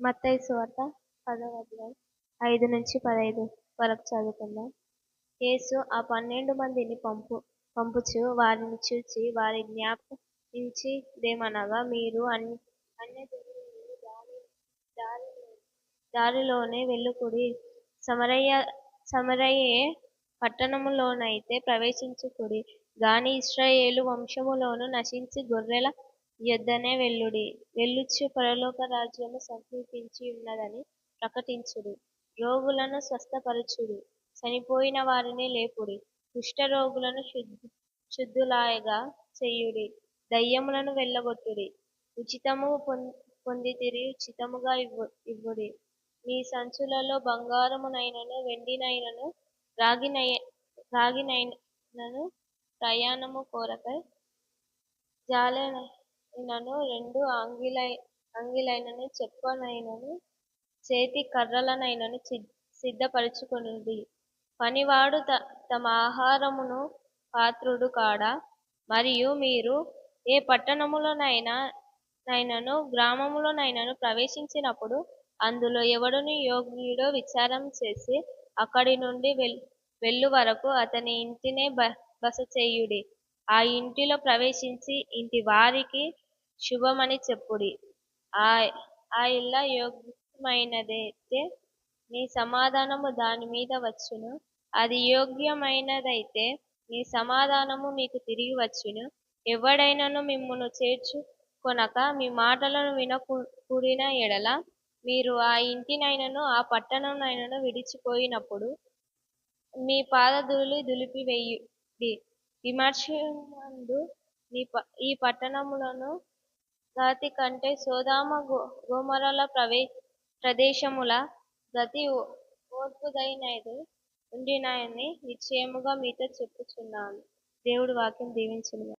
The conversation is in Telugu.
మత్తయి సువార్త పదవ అధ్యాయం ఐదు నుంచి పదహైదు వరకు చదువుకుందాం. యేసు ఆ పన్నెండు మందిని పంపు పంపుచు వారిని చూచి వారి జ్ఞాపించిదేమనగా మీరు అన్ అన్ని దారి దారిలోనే వెళ్ళుకుడి. సమరయ్య సమరయ్యే పట్టణములోనైతే ప్రవేశించుకుడి. గాని ఇస్రాయేలు వంశములోను నశించి గొర్రెల యొద్దనే వెళ్ళుడి. వెళ్ళుచు పరలోక రాజ్యము సమీపించి ఉన్నదని ప్రకటించుడి. రోగులను స్వస్థపరచుడి. చనిపోయిన వారిని లేపుడి. కుష్ఠరోగులను శుద్ధి శుద్ధులాయగా చేయుడి. దయ్యములను వెళ్ళగొట్టుడి. ఉచితము పొందితిరి ఉచితముగా ఇవ్వు ఇవ్వుడి. మీ సంచులలో బంగారమునైనను వెండినైనను రాగినై రాగినైనను ప్రయాణము కొరకై నను రెండు అంగిలై అంగిలైనను చెప్పనైనను చేతి కర్రలనైనను సిద్ధపరచుకొనుడి పనివాడు తమ ఆహారమును పాత్రుడు కాడా? మరియు మీరు ఏ పట్టణములోనైనా నైనను గ్రామములోనైనను ప్రవేశించినప్పుడు అందులో ఎవడుని యోగ్యుడో విచారం చేసి అక్కడి నుండి వెళ్ళు వరకు అతని ఇంటినే బస చేయుడి ఆ ఇంటిలో ప్రవేశించి ఇంటి వారికి శుభమని చెప్పుడి. ఆ ఆ ఇల్ల యోగ్యమైనదైతే నీ సమాధానము దాని మీద వచ్చును. అది యోగ్యమైనదైతే నీ సమాధానము మీకు తిరిగి వచ్చును. ఎవడైనను మిమ్మును చేర్చుకొనక మీ మాటలను వినకూడిన ఎడల మీరు ఆ ఇంటినైనను ఆ పట్టణంనైనను విడిచిపోయినప్పుడు మీ పాదధూళి దులిపివేయుడి. విమర్శయందు ఈ పట్టణములను గతి కంటే సోదామ గోమరల ప్రవే ప్రదేశముల గతి ఓర్పుగైనదై ఉండినాయని నిశ్చయముగా మీతో చెప్పుచున్నాను. దేవుడి వాక్యం దీవించును.